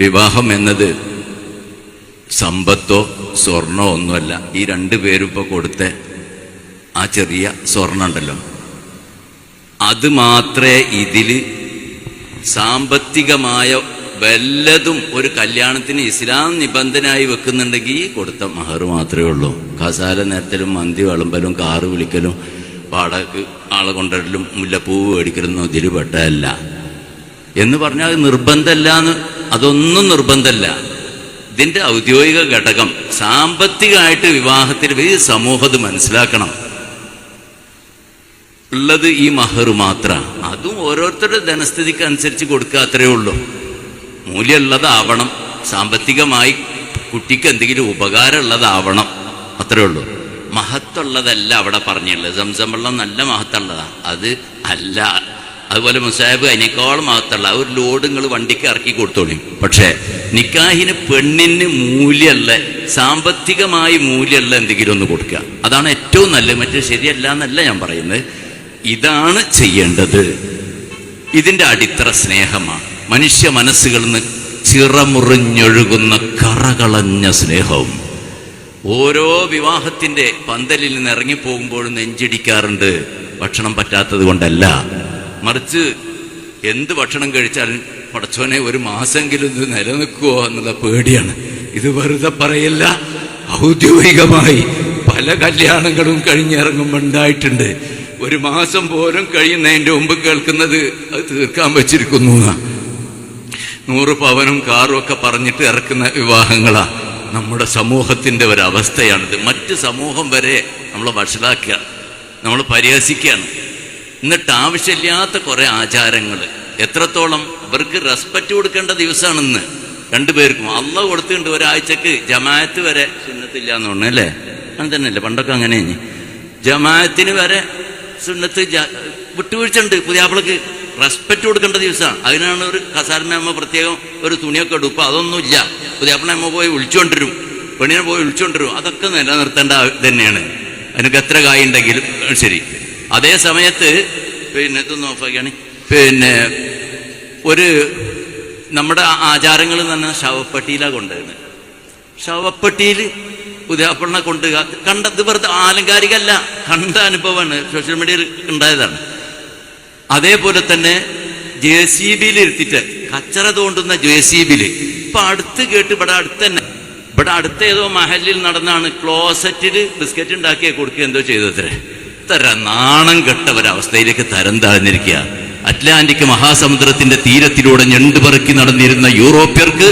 വിവാഹം എന്നത് സമ്പത്തോ സ്വർണോ ഒന്നുമല്ല. ഈ രണ്ട് പേരിപ്പോൾ കൊടുത്ത ആ ചെറിയ സ്വർണം ഉണ്ടല്ലോ അത് മാത്രമേ ഇതിൽ സാമ്പത്തികമായ വല്ലതും ഒരു കല്യാണത്തിന് ഇസ്ലാം നിബന്ധനയായി വെക്കുന്നുണ്ടെങ്കിൽ കൊടുത്ത മഹർ മാത്രമേ ഉള്ളൂ. കസാല നേരത്തിലും മന്തി വിളമ്പലും കാറ് വിളിക്കലും പാടക്ക് ആളെ കൊണ്ടുവരലും മുല്ലപ്പൂവ് മേടിക്കലൊന്നും ഇതിൽ പെട്ടതല്ല. എന്ന് പറഞ്ഞാൽ അത് നിർബന്ധമല്ല എന്ന്. അതൊന്നും നിർബന്ധമല്ല ഇതിന്റെ ഔദ്യോഗിക ഘടകം സാമ്പത്തികമായിട്ട് വിവാഹത്തിൽ ഈ സമൂഹത്ത് മനസ്സിലാക്കണം. ഉള്ളത് ഈ മഹർ മാത്ര. അതും ഓരോരുത്തരുടെ ധനസ്ഥിതിക്ക് അനുസരിച്ച് കൊടുക്കുക അത്രേ ഉള്ളൂ. മൂല്യമുള്ളതാവണം. സാമ്പത്തികമായി കുട്ടിക്ക് എന്തെങ്കിലും ഉപകാരമുള്ളതാവണം. അത്രേ ഉള്ളൂ. മഹത്തുള്ളതല്ല അവിടെ പറഞ്ഞുള്ളത് സംസം വെള്ളം നല്ല മഹത്തുള്ളതാണ് അത് അല്ല. അതുപോലെ മുസാഹിബ് അതിനേക്കാളും മാത്രമല്ല ആ ഒരു ലോഡ് നിങ്ങൾ വണ്ടിക്ക് ഇറക്കി കൊടുത്തോളി. പക്ഷേ നിക്കാഹിന് പെണ്ണിന് മൂല്യമല്ല സാമ്പത്തികമായി മൂല്യമല്ല എന്തെങ്കിലും ഒന്ന് കൊടുക്കുക അതാണ് ഏറ്റവും നല്ലത്. മറ്റേ ശരിയല്ല എന്നല്ല ഞാൻ പറയുന്നത്. ഇതാണ് ചെയ്യേണ്ടത്. ഇതിന്റെ അടിത്തറ സ്നേഹമാണ്. മനുഷ്യ മനസ്സുകളിൽ നിന്ന് ചിറമുറിഞ്ഞൊഴുകുന്ന കറകളഞ്ഞ സ്നേഹവും. ഓരോ വിവാഹത്തിന്റെ പന്തലിൽ നിന്ന് ഇറങ്ങിപ്പോകുമ്പോഴും നെഞ്ചിടിക്കാറുണ്ട്. ഭക്ഷണം പറ്റാത്തത് കൊണ്ടല്ല. മറിച്ച് എന്ത് ഭക്ഷണം കഴിച്ചാലും പടച്ചോനെ ഒരു മാസമെങ്കിലും ഇത് നിലനിൽക്കുമോ എന്നുള്ള പേടിയാണ്. ഇത് വെറുതെ പറയല്ല ഔദ്യോഗികമായി പല കല്യാണങ്ങളും കഴിഞ്ഞിറങ്ങുമ്പോൾ ഉണ്ടായിട്ടുണ്ട്. ഒരു മാസം പോലും കഴിയുന്നതിന്റെ മുമ്പ് കേൾക്കുന്നത് അത് തീർക്കാൻ വെച്ചിരിക്കുന്നു. നൂറ് പവനും കാറും ഒക്കെ പറഞ്ഞിട്ട് ഇറക്കുന്ന വിവാഹങ്ങളാ നമ്മുടെ സമൂഹത്തിന്റെ ഒരവസ്ഥയാണിത്. മറ്റ് സമൂഹം വരെ നമ്മളെ വഷളാക്കുക നമ്മൾ പരിഹസിക്കുകയാണ്. എന്നിട്ട് ആവശ്യമില്ലാത്ത കുറെ ആചാരങ്ങൾ എത്രത്തോളം ഇവർക്ക് റെസ്പെക്റ്റ് കൊടുക്കേണ്ട ദിവസമാണെന്ന് രണ്ടുപേർക്കും. അല്ല കൊടുത്തിട്ടുണ്ട് ഒരാഴ്ചക്ക് ജമാഅത്ത് വരെ സുന്നത്തില്ല എന്ന് പറഞ്ഞു അല്ലേ? അങ്ങനെ തന്നെയല്ലേ പണ്ടൊക്കെ അങ്ങനെ ജമാഅത്തിന് വരെ സുന്നത്ത് വിട്ടുവീഴ്ച ഉണ്ട് പുതിയാപ്പിളക്ക് റെസ്പെക്റ്റ് കൊടുക്കേണ്ട ദിവസമാണ് അതിനാണ് ഒരു കസാരമ്മ പ്രത്യേകം ഒരു തുണിയൊക്കെ ഇപ്പൊ അതൊന്നുമില്ല. പുതിയാപ്പിള അമ്മ പോയി വിളിച്ചുകൊണ്ടിരും. പെണ്ണിനെ പോയി വിളിച്ചുകൊണ്ടിരും. അതൊക്കെ നിലനിർത്തേണ്ട തന്നെയാണ് അതിനൊക്കെ എത്ര കായുണ്ടെങ്കിലും ശരി. അതേ സമയത്ത് പിന്നെ ഇതൊന്ന് ഓഫാക്കിയാണ്. പിന്നെ ഒരു നമ്മുടെ ആചാരങ്ങൾ തന്നെ ശവപ്പെട്ടിയിലാണ് കൊണ്ടുവരുന്നത് ശവപ്പെട്ടിയിൽ പുതിയാപ്പിളിനെ കൊണ്ട് കണ്ടത് വെറുതെ ആലങ്കാരികല്ല കണ്ട അനുഭവമാണ് സോഷ്യൽ മീഡിയയിൽ ഉണ്ടായതാണ്. അതേപോലെ തന്നെ ജെ സി ബിയിൽ ഇരുത്തിട്ട് കച്ചറ തോണ്ടുന്ന ജെ സി ബിയിൽ. ഇപ്പൊ അടുത്ത് കേട്ട് ഇവിടെ അടുത്ത് തന്നെ ഇവിടെ അടുത്ത ഏതോ മഹലിൽ നടന്നാണ് ക്ലോസറ്റിൽ ബിസ്ക്കറ്റ് ഉണ്ടാക്കിയ കൊടുക്കുക എന്തോ ചെയ്തത്രേ. ഇത്ര നാണം കെട്ട ഒരവസ്ഥയിലേക്ക് തരം താഴ്ന്നിരിക്കുക അറ്റ്ലാന്റിക് മഹാസമുദ്രത്തിന്റെ തീരത്തിലൂടെ ഞണ്ടുപറക്കി നടന്നിരുന്ന യൂറോപ്യർക്ക്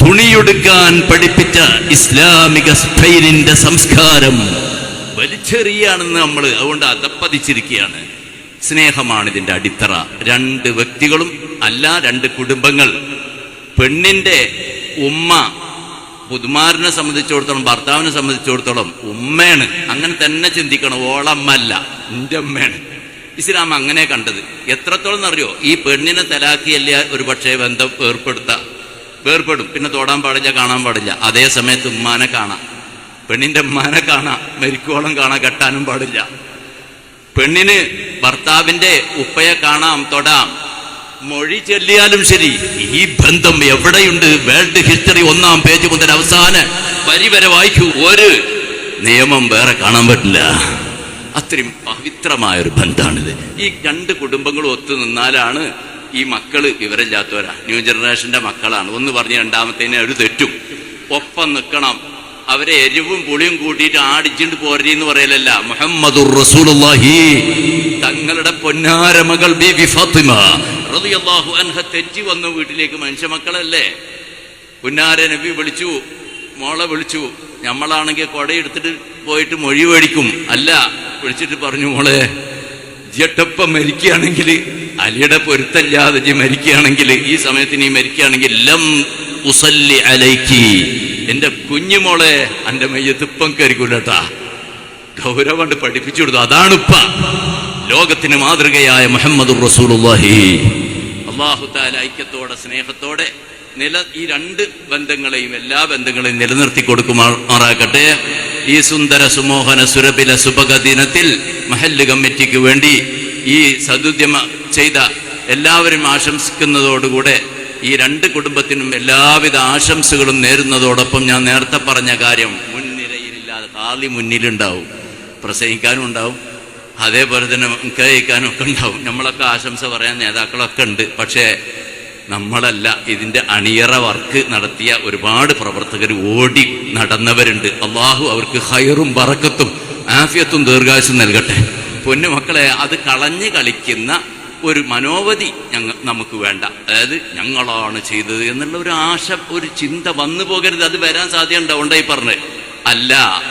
തുണിയൊടുക്കാൻ പഠിപ്പിച്ച ഇസ്ലാമിക സ്പെയിനിന്റെ സംസ്കാരം വലിച്ചെറിയാണെന്ന് നമ്മൾ അതുകൊണ്ട് അതപ്പതിച്ചിരിക്കുകയാണ്. സ്നേഹമാണ് ഇതിന്റെ അടിത്തറ. രണ്ട് വ്യക്തികളും അല്ല രണ്ട് കുടുംബങ്ങൾ. പെണ്ണിന്റെ ഉമ്മ പുതുമാരനെ സംബന്ധിച്ചിടത്തോളം ഭർത്താവിനെ സംബന്ധിച്ചിടത്തോളം ഉമ്മയാണ്. അങ്ങനെ തന്നെ ചിന്തിക്കണം. ഓളമ്മല്ല എന്റെ അമ്മയാണ് ഇസ്ലാം അങ്ങനെ കണ്ടത്. എത്രത്തോളം എന്നറിയോ? ഈ പെണ്ണിനെ തലാക്കിയല്ല ഒരു പക്ഷേ ബന്ധം ഏർപ്പെടുത്താം വേർപ്പെടും. പിന്നെ തോടാൻ പാടില്ല കാണാൻ പാടില്ല. അതേ സമയത്ത് ഉമ്മാനെ കാണാം. പെണ്ണിന്റെ ഉമ്മാനെ കാണാം. മരിക്കോളം കാണാൻ കെട്ടാനും പാടില്ല. പെണ്ണിന് ഭർത്താവിന്റെ ഉപ്പയെ കാണാം തൊടാം. മൊഴി ചൊല്ലിയാലും ശരി. ഈ ബന്ധം എവിടെയുണ്ട്? വേൾഡ് ഹിസ്റ്ററി ഒന്നാം പേജ് മുതൽ അവസാന വരി വരെ വായിക്കൂ. ഒരു നിയമം വേറെ കാണാൻ പറ്റില്ല. അത്രയും പവിത്രമായ ഒരു ബന്ധമാണിത് ഈ രണ്ട് കുടുംബങ്ങളും ഒത്തു നിന്നാലാണ് ഈ മക്കൾ വിവരമില്ലാത്തവരാ. ന്യൂ ജനറേഷന്റെ മക്കളാണ്. ഒന്ന് പറഞ്ഞ് രണ്ടാമത്തേനെ ഒരു തെറ്റും. ഒപ്പം നിൽക്കണം. അവരെ എരിവും പുളിയും കൂട്ടിയിട്ട് ആടിച്ചിട്ട് പോരി എന്ന് പറയലല്ല. മുഹമ്മദുർ റസൂലുള്ളാഹി. തങ്ങളുടെ പൊന്നാര മകൾ ബി ഫാത്തിമ. റളിയല്ലാഹു അൻഹ തെറ്റി വന്നു വീട്ടിലേക്ക് മനുഷ്യ മക്കളല്ലേ പുന്നാര നബി വിളിച്ചു മോളെ വിളിച്ചു നമ്മളാണെങ്കിൽ കൊടയെടുത്തിട്ട് പോയിട്ട് മൊഴി മേടിക്കും. അല്ല വിളിച്ചിട്ട് പറഞ്ഞു മോളെ ജട്ടപ്പ മരിക്കുകയാണെങ്കിൽ അലിയുടെ പൊരുത്തല്ലാതെ ജി മരിക്കുകയാണെങ്കിൽ ഈ സമയത്ത് നീ മരിക്കുകയാണെങ്കിൽ ലം ഉസല്ലി അലൈക്കി. എന്റെ കുഞ്ഞുമോളെ എന്റെ മയ്യത്തിപ്പം കരിക്കൂലട്ടാ ഗൗരവണ്ട് പഠിപ്പിച്ചു കൊടുത്തു. അതാണിപ്പ ലോകത്തിന് മാതൃകയായ മുഹമ്മദ് റസൂലുള്ളാഹി. അള്ളാഹു താല ഐക്യത്തോടെ സ്നേഹത്തോടെ നില ഈ രണ്ട് ബന്ധങ്ങളെയും എല്ലാ ബന്ധങ്ങളെയും നിലനിർത്തി കൊടുക്കുമാറാകട്ടെ. ഈ സുന്ദര സുമോഹന സുരബില സുഭക ദിനത്തിൽ മഹല്ല് കമ്മിറ്റിക്ക് വേണ്ടി ഈ സദുദ്യമ ചെയ്ത എല്ലാവരും ആശംസിക്കുന്നതോടുകൂടെ ഈ രണ്ട് കുടുംബത്തിനും എല്ലാവിധ ആശംസകളും നേരുന്നതോടൊപ്പം ഞാൻ നേരത്തെ പറഞ്ഞ കാര്യം മുൻനിരയിലില്ലാതെ കാലി മുന്നിലുണ്ടാവും. പ്രസംഗിക്കാനും ഉണ്ടാവും. അതേപോലെ തന്നെ കഴിക്കാനൊക്കെ ഉണ്ടാവും. നമ്മളൊക്കെ ആശംസ പറയാൻ നേതാക്കളൊക്കെ ഉണ്ട്. പക്ഷേ നമ്മളല്ല ഇതിന്റെ അണിയറ വർക്ക് നടത്തിയ ഒരുപാട് പ്രവർത്തകർ ഓടി നടന്നവരുണ്ട്. അള്ളാഹു അവർക്ക് ഹയറും പറക്കത്തും ആഫിയത്തും ദീർഘാശം നൽകട്ടെ. പൊന്നു മക്കളെ അത് കളഞ്ഞ് കളിക്കുന്ന ഒരു മനോവധി ഞങ്ങ നമുക്ക് വേണ്ട. അതായത് ഞങ്ങളാണ് ചെയ്തത് എന്നുള്ള ഒരു ആശ ഒരു ചിന്ത വന്നു പോകരുത്. അത് വരാൻ സാധ്യത ഉണ്ടായി പറഞ്ഞത് അല്ല.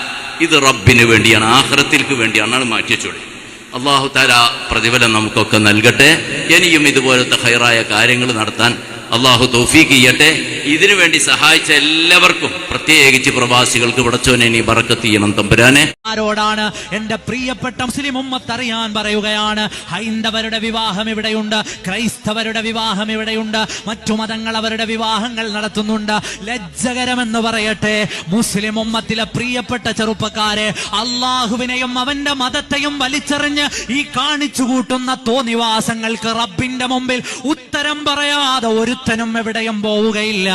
ഇത് റബ്ബിന് വേണ്ടിയാണ് ആഹ്റത്തിൽക്ക് വേണ്ടിയാണ്. മാറ്റി വെച്ചോളി. അള്ളാഹു താല പ്രതിഫലം നമുക്കൊക്കെ നൽകട്ടെ. ഇനിയും ഇതുപോലത്തെ ഹൈറായ കാര്യങ്ങൾ നടത്താൻ അള്ളാഹു തൗഫീഖ് ചെയ്യട്ടെ. ഇതിനു വേണ്ടി സഹായിച്ച എല്ലാവർക്കും പ്രത്യേകിച്ച് പ്രവാസികൾക്ക് പടച്ചോനെ നീ ബറക്കത്ത് ചെയ്യണം തമ്പുരാനെ. ആരോടാണ് എന്റെ പ്രിയപ്പെട്ട മുസ്ലിം ഉമ്മത്ത് അറിയാൻ പറയുകയാണ്? ഹൈന്ദവരുടെ വിവാഹം ഇവിടെയുണ്ട് ക്രൈസ്തവരുടെ വിവാഹം ഇവിടെയുണ്ട് മറ്റു മതങ്ങൾ അവരുടെ വിവാഹങ്ങൾ നടത്തുന്നുണ്ട്. ലജ്ജകരമെന്ന് പറയട്ടെ മുസ്ലിം ഉമ്മത്തിലെ പ്രിയപ്പെട്ട ചെറുപ്പക്കാരെ അള്ളാഹുവിനെയും അവന്റെ മതത്തെയും വലിച്ചെറിഞ്ഞ് ഈ കാണിച്ചു കൂട്ടുന്ന തോന്നിവാസങ്ങൾക്ക് റബ്ബിന്റെ മുമ്പിൽ ഉത്തരം പറയാതെ ഒരുത്തനും എവിടെയും പോവുകയില്ല.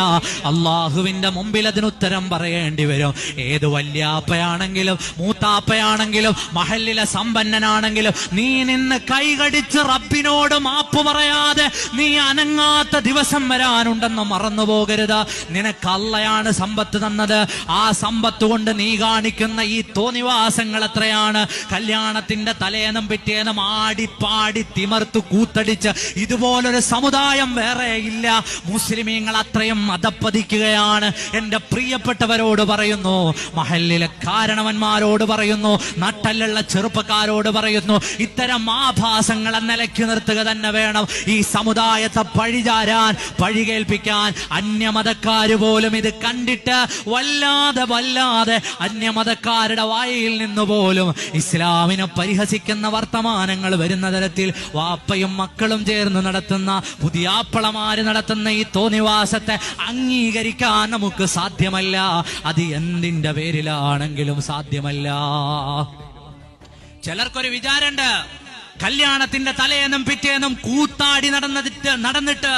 അള്ളാഹുവിന്റെ മുമ്പിൽ അതിനുത്തരം പറയേണ്ടി വരും. ഏത് വല്യാപ്പയാണെങ്കിലും മൂത്താപ്പയാണെങ്കിലും മഹലിലെ സമ്പന്നനാണെങ്കിലും നീ നിന്ന് കൈകടിച്ച് റബ്ബിനോട് മാപ്പ് പറയാതെ നീ അനങ്ങാത്ത ദിവസം വരാനുണ്ടെന്ന് മറന്നു പോകരുത് നിനക്ക് അള്ളയാണ് സമ്പത്ത് തന്നത്. ആ സമ്പത്ത് കൊണ്ട് നീ കാണിക്കുന്ന ഈ തോന്നിവാസങ്ങൾ എത്രയാണ്? കല്യാണത്തിന്റെ തലേന്നും പിറ്റേന്നും ആടിപ്പാടി തിമർത്ത് കൂത്തടിച്ച് ഇതുപോലൊരു സമുദായം വേറെ ഇല്ല. മുസ്ലിമീങ്ങൾ അത്രയും മതപ്പതിക്കുകയാണ്. എന്റെ പ്രിയപ്പെട്ടവരോട് പറയുന്നു മഹലിലെ കാരണവന്മാരോട് പറയുന്നു നട്ടലുള്ള ചെറുപ്പക്കാരോട് പറയുന്നു ഇത്തരം ആഭാസങ്ങളെ നിലയ്ക്ക് നിർത്തുക തന്നെ വേണം. ഈ സമുദായത്തെ പഴിചാരാൻ പഴികേൽപ്പിക്കാൻ അന്യമതക്കാര് പോലും ഇത് കണ്ടിട്ട് വല്ലാതെ വല്ലാതെ അന്യമതക്കാരുടെ വായിൽ നിന്ന് പോലും ഇസ്ലാമിനെ പരിഹസിക്കുന്ന വർത്തമാനങ്ങൾ വരുന്ന തരത്തിൽ വാപ്പയും മക്കളും ചേർന്ന് നടത്തുന്ന പുതിയാപ്പളമാര് നടത്തുന്ന ഈ തോന്നിവാസത്തെ അംഗീകരിക്കാൻ നമുക്ക് സാധ്യമല്ല. അത് എന്തിന്റെ പേരിലാണെങ്കിലും സാധ്യമല്ല. ചിലർക്കൊരു വിചാരമുണ്ട്. കല്യാണത്തിന്റെ തലേന്നും പിറ്റേന്നും കൂത്താടി നടന്നിട്ട് നടന്നിട്ട്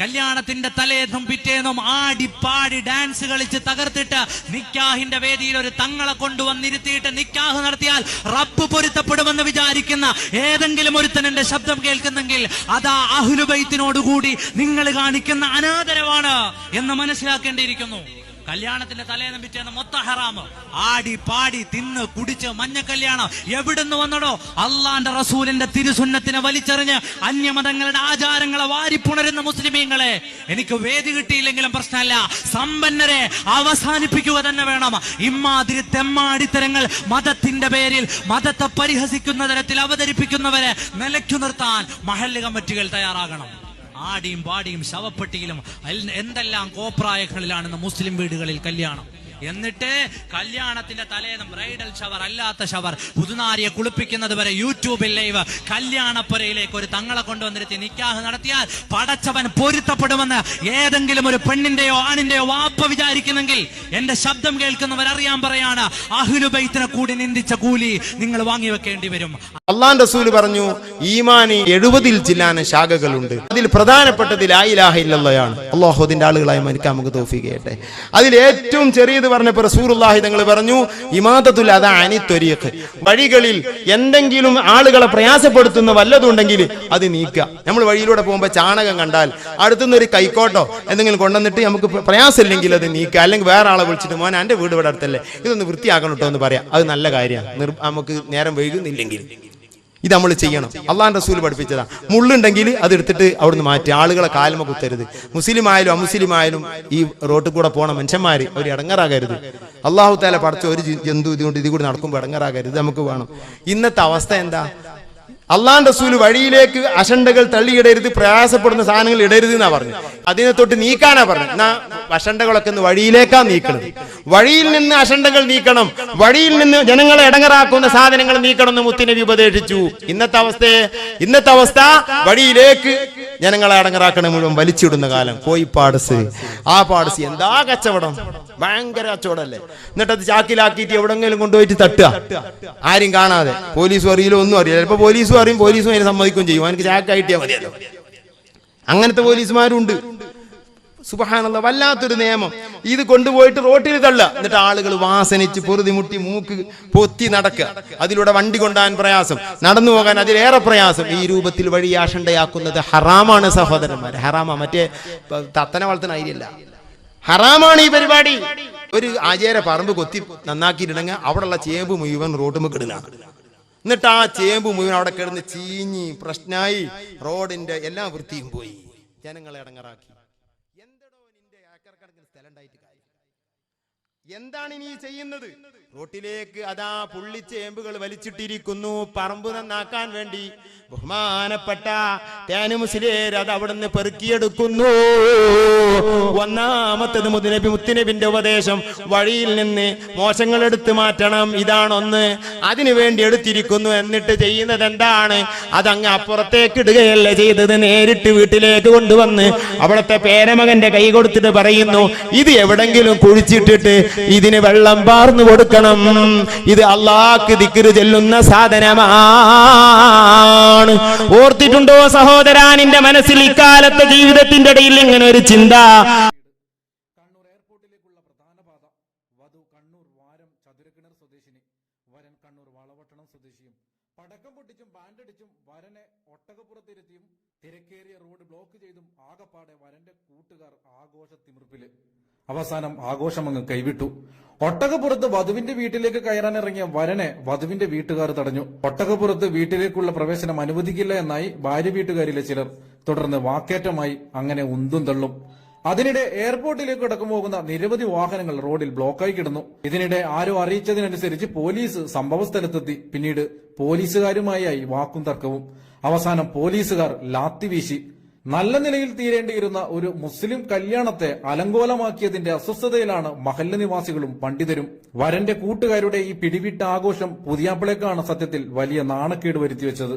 കല്യാണത്തിന്റെ തലേന്നും പിറ്റേന്നും ആടി പാടി ഡാൻസ് കളിച്ച് തകർത്തിട്ട് നിക്കാഹിന്റെ വേദിയിൽ ഒരു തങ്ങളെ കൊണ്ടുവന്നിരുത്തിയിട്ട് നിക്കാഹ് നടത്തിയാൽ റബ്ബ് പൊരുത്തപ്പെടുമെന്ന് വിചാരിക്കുന്ന ഏതെങ്കിലും ഒരുത്തൻ എന്റെ ശബ്ദം കേൾക്കുന്നെങ്കിൽ അതാ അഹുലുബൈത്തിനോടുകൂടി നിങ്ങൾ കാണിക്കുന്ന അനാദരവാണ് എന്ന് മനസ്സിലാക്കേണ്ടിയിരിക്കുന്നു. കല്യാണത്തിന്റെ തലേന്ന് പിറ്റേന്ന് മൊത്ത ഹറാമ്. ആടി പാടി തിന്ന് കുടിച്ച് മഞ്ഞ കല്യാണം. എവിടുന്ന് വന്നടോ? അള്ളാന്റെ റസൂലിന്റെ തിരുസുന്നത്തിനെ വലിച്ചെറിഞ്ഞ് അന്യമതങ്ങളുടെ ആചാരങ്ങളെ വാരിപ്പുണരുന്ന മുസ്ലിമീങ്ങളെ. എനിക്ക് വേദി കിട്ടിയില്ലെങ്കിലും പ്രശ്നമല്ല. സമ്പന്നരെ അവസാനിപ്പിക്കുക തന്നെ വേണം. ഇമ്മാതിരി തെമ്മാടിത്തരങ്ങൾ മതത്തിന്റെ പേരിൽ മതത്തെ പരിഹസിക്കുന്ന തരത്തിൽ അവതരിപ്പിക്കുന്നവരെ നിലയ്ക്കു നിർത്താൻ മഹല്ല് കമ്മിറ്റികൾ തയ്യാറാകണം. ആടിയും പാടിയും ശവപ്പെട്ടിയിലും എന്തെല്ലാം കോപ്രായങ്ങളിലാണെന്ന് മുസ്ലിം വീടുകളിൽ കല്യാണം. എന്നിട്ട് കല്യാണത്തിന്റെ തലേന്നും ബ്രൈഡൽ ഷവർ അല്ലാത്ത ഷവർ പുതുനാരിയെ കുളിപ്പിക്കുന്നത് വരെ യൂട്യൂബിൽ ലൈവ്. കല്യാണപ്പുരയിലേക്ക് ഒരു തങ്ങളെ കൊണ്ടുവന്നിരുത്തി നിക്കാഹ് നടത്തിയാൽ പടച്ചവൻ പൊരുത്തപ്പെടുമെന്ന് ഏതെങ്കിലും ഒരു പെണ്ണിന്റെയോ ആണിന്റെയോ വാപ്പ വിചാരിക്കുന്നെങ്കിൽ എന്റെ ശബ്ദം കേൾക്കുന്നവരറിയാൻ പറയാണ് അഹ്ലുബൈത്തിനെ കൂടി നിന്ദിച്ച കൂലി നിങ്ങൾ വാങ്ങി വെക്കേണ്ടി വരും. അള്ളാൻ റസൂൽ പറഞ്ഞു ഈമാനി എഴുപതിൽ ജില്ലാന ശാഖകളുണ്ട്. അതിൽ പ്രധാനപ്പെട്ടത് ലായിലാഹ ഇല്ലല്ലയാണ് അള്ളാഹുദിന്റെ ആളുകളായി മരിക്കാൻ നമുക്ക് തോഫിക്കട്ടെ അതിൽ ഏറ്റവും ചെറിയത് പറഞ്ഞപ്പോൾ റസൂറുല്ലാഹി തങ്ങൾ പറഞ്ഞു ഇമാദത്തുൽ അതാ അനിത്വരീഖ് വഴികളിൽ എന്തെങ്കിലും ആളുകളെ പ്രയാസപ്പെടുത്തുന്ന വല്ലതുണ്ടെങ്കിൽ അത് നീക്കുക. നമ്മൾ വഴിയിലൂടെ പോകുമ്പോൾ ചാണകം കണ്ടാൽ അടുത്തുനിന്ന് ഒരു കൈക്കോട്ടോ എന്തെങ്കിലും കൊണ്ടുവന്നിട്ട് നമുക്ക് പ്രയാസമില്ലെങ്കിൽ അത് നീക്കുക. അല്ലെങ്കിൽ വേറെ ആളെ വിളിച്ചിട്ട് മോൻ എന്റെ വീട് ഇവിടെ അടുത്തല്ലേ? ഇതൊന്ന് വൃത്തിയാക്കണം കേട്ടോ എന്ന് പറയാം. അത് നല്ല കാര്യമാണ്. നമുക്ക് നേരം വൈകുന്നില്ലെങ്കിൽ. ഇത് നമ്മൾ ചെയ്യണം. അള്ളാൻ റസൂൽ പഠിപ്പിച്ചതാ. മുള്ളുണ്ടെങ്കിൽ അത് എടുത്തിട്ട് അവിടുന്ന് മാറ്റി. ആളുകളെ കാലമ കുത്തരുത്. മുസ്ലിം ആയാലും അമുസ്ലിം ആയാലും ഈ റോട്ടിൽ കൂടെ പോണ മനുഷ്യന്മാർ അവർ ഇടങ്ങറാകരുത്. അള്ളാഹു താല പഠിച്ച ഒരു ജന്തു ഇതുകൊണ്ട് ഇത് കൂടി നടക്കുമ്പോൾ ഇടങ്ങറാകരുത്. നമുക്ക് വേണം. ഇന്നത്തെ അവസ്ഥ എന്താ? അള്ളാൻ റസൂൽ വഴിയിലേക്ക് അഷണ്ടകൾ തള്ളിയിടരുത് പ്രയാസപ്പെടുന്ന സാധനങ്ങൾ ഇടരുത് എന്നാ പറഞ്ഞു അതിനെ തൊട്ട് നീക്കാനാ പറഞ്ഞു അഷണ്ടകളൊക്കെ ഒന്ന് വഴിയിലേക്കാ നീക്കണം. വഴിയിൽ നിന്ന് അഷണ്ടകൾ നീക്കണം. വഴിയിൽ നിന്ന് ജനങ്ങളെ ഇടങ്ങറാക്കുന്ന സാധനങ്ങൾ നീക്കണം എന്ന് മുത്തിനബി ഉപദേശിച്ചു. ഇന്നത്തെ അവസ്ഥയെ ഇന്നത്തെ അവസ്ഥ വഴിയിലേക്ക് ജനങ്ങളെ അടങ്ങറാക്കണ മുഴുവൻ വലിച്ചിടുന്ന കാലം. കോയി പാടസ്. ആ പാടസ് എന്താ കച്ചവടം? ഭയങ്കര കച്ചവടമല്ലേ? എന്നിട്ട് അത് ചാക്കിലാക്കിയിട്ട് എവിടെങ്കിലും കൊണ്ടുപോയിട്ട് തട്ടുക. ആരും കാണാതെ. പോലീസും അറിയില്ല ഒന്നും അറിയില്ല. ചിലപ്പോ പോലീസും അറിയും പോലീസും അതിനെ സമ്മതിക്കുകയും ചെയ്യും. അവനക്ക് ചാക്കായിട്ടിയാ മതിയല്ലോ. അങ്ങനത്തെ പോലീസുമാരും സുബഹാനല്ല വല്ലാത്തൊരു നിയമം. ഇത് കൊണ്ടുപോയിട്ട് റോട്ടിൽ തള്ളുക. എന്നിട്ട് ആളുകൾ വാസനിച്ച് പൊറുതിമുട്ടി മൂക്ക് പൊത്തി നടക്കുക. അതിലൂടെ വണ്ടി കൊണ്ടാൻ പ്രയാസം. നടന്നു പോകാൻ അതിലേറെ പ്രയാസം. ഈ രൂപത്തിൽ വഴി ആഷണ്ടയാക്കുന്നത് ഹറാമാണ് സഹോദരന്മാർ ഹറാമാ മറ്റേ തത്തനെ വളർത്തുന്ന അരിയല്ല ഹറാമാണ് ഈ പരിപാടി. ഒരു ആചാര പറമ്പ് കൊത്തി നന്നാക്കിയിട്ടുണ്ടെങ്കിൽ അവിടെയുള്ള ചേമ്പ് മുഴുവൻ റോഡുമ്പോൾ കിടുന്നതാണ് എന്നിട്ട് ആ ചേമ്പ് മുഴുവൻ അവിടെ കിടന്ന് ചീഞ്ഞി പ്രശ്നമായി റോഡിന്റെ എല്ലാ വൃത്തിയും പോയി. ജനങ്ങളെ അടങ്ങറാക്കി. എന്താണ് ഇനി ചെയ്യുന്നത്? റോട്ടിലേക്ക് അതാ പുള്ളിച്ചേമ്പുകൾ വലിച്ചിട്ടിരിക്കുന്നു. പറമ്പ് നന്നാക്കാൻ വേണ്ടി ബഹുമാനപ്പെട്ട തേനു മുസ്ലിയേർ അത് അവിടുന്ന് പെറുക്കിയെടുക്കുന്നു. ഒന്നാമത്തത് മുതുനബി മുത്തുനബിന്റെ ഉപദേശം വഴിയിൽ നിന്ന് മോശങ്ങൾ എടുത്തു മാറ്റണം ഇതാണൊന്ന്. അതിനു വേണ്ടി എടുത്തിരിക്കുന്നു എന്നിട്ട് ചെയ്യുന്നത് എന്താണ്? അതങ്ങ് അപ്പുറത്തേക്ക് ഇടുകയല്ല ചെയ്തത്? നേരിട്ട് വീട്ടിലേക്ക് കൊണ്ടുവന്ന് അവിടുത്തെ പേരമകന്റെ കൈ കൊടുത്തിട്ട് പറയുന്നു ഇത് എവിടെങ്കിലും കുഴിച്ചിട്ടിട്ട് ഇതിന് വെള്ളം പാർന്നു കൊടുക്കണം. ഇത് അള്ളാക്ക് ദിക്കറ് ചെല്ലുന്ന സാധനമാണ് ഓർത്തിട്ടുണ്ടോ സഹോദരാ നിന്റെ മനസ്സിൽ ഇക്കാലത്തെ ജീവിതത്തിന്റെ ഇടയിൽ ഇങ്ങനെ ഒരു ചിന്ത? കണ്ണൂർ എയർപോർട്ടിലേക്കുള്ള പ്രധാന പാത വധു കണ്ണൂർ വാരം ചതുരക്കിണർ സ്വദേശിനി വരൻ കണ്ണൂർ വളവട്ടണം സ്വദേശിയും. പടക്കം പൊട്ടിച്ചും ബാൻഡടിച്ചും വരനെ ഒട്ടകപ്പുറത്തിരുത്തിയും തിരക്കേറിയ റോഡ് ബ്ലോക്ക് ചെയ്തും ആകപ്പാടെ വരന്റെ കൂട്ടുകാർ ആഘോഷ തിമിർപ്പിൽ അവസാനം ആഘോഷം അങ്ങ് കൈവിട്ടു. ഒട്ടകപ്പുറത്ത് വധുവിന്റെ വീട്ടിലേക്ക് കയറാനിറങ്ങിയ വരനെ വധുവിന്റെ വീട്ടുകാർ തടഞ്ഞു. ഒട്ടകപ്പുറത്ത് വീട്ടിലേക്കുള്ള പ്രവേശനം അനുവദിക്കില്ല എന്നായി ഭാര്യ വീട്ടുകാരിലെ ചിലർ. തുടർന്ന് വാക്കേറ്റമായി അങ്ങനെ ഉന്തും തള്ളും. അതിനിടെ എയർപോർട്ടിലേക്ക് കടക്കും പോകുന്ന നിരവധി വാഹനങ്ങൾ റോഡിൽ ബ്ലോക്കായി കിടന്നു. ഇതിനിടെ ആരോ അറിയിച്ചതിനനുസരിച്ച് പോലീസ് സംഭവസ്ഥലത്തെത്തി. പിന്നീട് പോലീസുകാരുമായി വാക്കും തർക്കവും. അവസാനം പോലീസുകാർ ലാത്തി വീശി. നല്ല നിലയിൽ തീരേണ്ടിയിരുന്ന ഒരു മുസ്ലിം കല്യാണത്തെ അലങ്കോലമാക്കിയതിന്റെ അസ്വസ്ഥതയിലാണ് മഹല്ല നിവാസികളും പണ്ഡിതരും. വരന്റെ കൂട്ടുകാരുടെ ഈ പിടിവിട്ട ആഘോഷം പുതിയാപ്പിളേക്കാണ് സത്യത്തിൽ വലിയ നാണക്കേട് വരുത്തിവെച്ചത്.